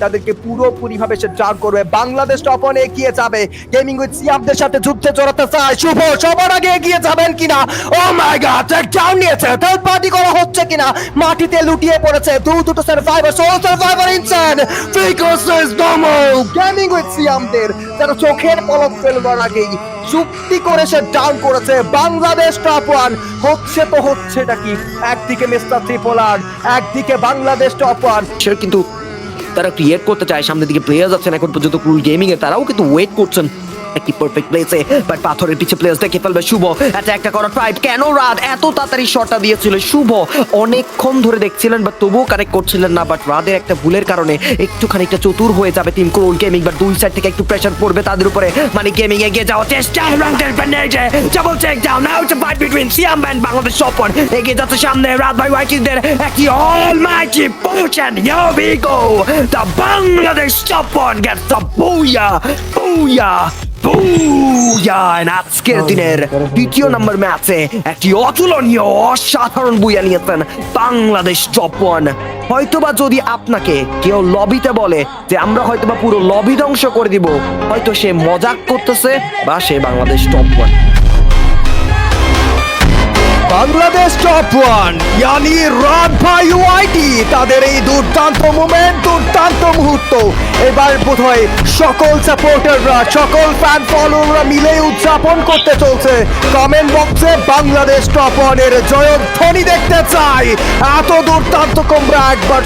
তাদেরকে পুরোপুরি ভাবে সে ডাউন করবে। বাংলাদেশ টপন এগিয়ে যাবে। গেমিং উইথ সিয়ামদের সাথে যুদ্ধে জড়াতে চায়। শুভ, সবার আগে এগিয়ে যাবেন কিনা? ও মাই গড ডাউন নিয়েছে। থার্ড পার্টি করা হচ্ছে কিনা? মাটিতে লুটিয়ে পড়েছে। দু, দুটো survivor soul survivor insane is normal gaming with সিয়ামদের যারা চোখের পলক ফেলবার আগেই চুক্তি করে সে ডাউন করেছে। বাংলাদেশ টপ ওয়ান হচ্ছে তো হচ্ছেটা কি? একদিকে মিস্টার ত্রিপোলার একদিকে বাংলাদেশ টপ ওয়ান সে কিন্তু তারা ক্রিয়েট করতে চায়, সামনের দিকে প্লেয়ার যাচ্ছেন এখন পর্যন্ত ক্রুল গেমিং এ তারাও কিন্তু ওয়েট করছেন। একটি পারফেক্ট প্লেসে বাট পাথরের পিছে প্লেস দেখে ফেলবে শুভ। একটা করা ট্রাই কেন রাত এত তাড়াতাড়ি শটটা দিয়েছিল শুভ। অনেকক্ষণ ধরে দেখছিলেন বাট তবুও কানেক্ট করছিলেন না। বাট রাদের একটা ভুলের কারণে একটু খানিকটা চতুর হয়ে যাবে টিম ক্রোল গেমিং বাট দুই সাইড থেকে একটু প্রেশার পড়বে তাদের উপরে। মানে গেমিং এগিয়ে যাওয়ার চেষ্টা। রাউন্ডের ব্যান্ডেজে double check down now it's fight between Siam and Bangladesh Swapan এগিয়ে যাচ্ছে সামনে রাত ভাই ওয়াইটিদের একটি almighty potion here we go the Bangladesh Swapan gets the booyah booyah booyah And আজকের দিনের দ্বিতীয় নম্বর ম্যাচে একটি অতুলনীয় অসাধারণ বুয়া নিয়েছেন বাংলাদেশ চপন হয়তোবা যদি আপনাকে কেউ লবিতে বলে যে আমরা হয়তোবা পুরো লবি ধ্বংস করে দিব হয়তো সে মজাক করতেছে বা সে Bangladesh top one Bangladesh top one ইয়ানি, রাত ভাই ওয়াইটি তাদের এই দুর্দান্ত মুভমেন্ট দুর্দান্ত মুহূর্ত। এবার বোধহয় সকল সাপোর্টাররা সকল ফ্যান ফলোয়াররা মিলে উদযাপন করতে চলছে। কমেন্ট বক্সে বাংলাদেশ টপ ওয়ানের জয়ধ্বনি দেখতে চাই। এত দুর্দান্ত কোমরা একবার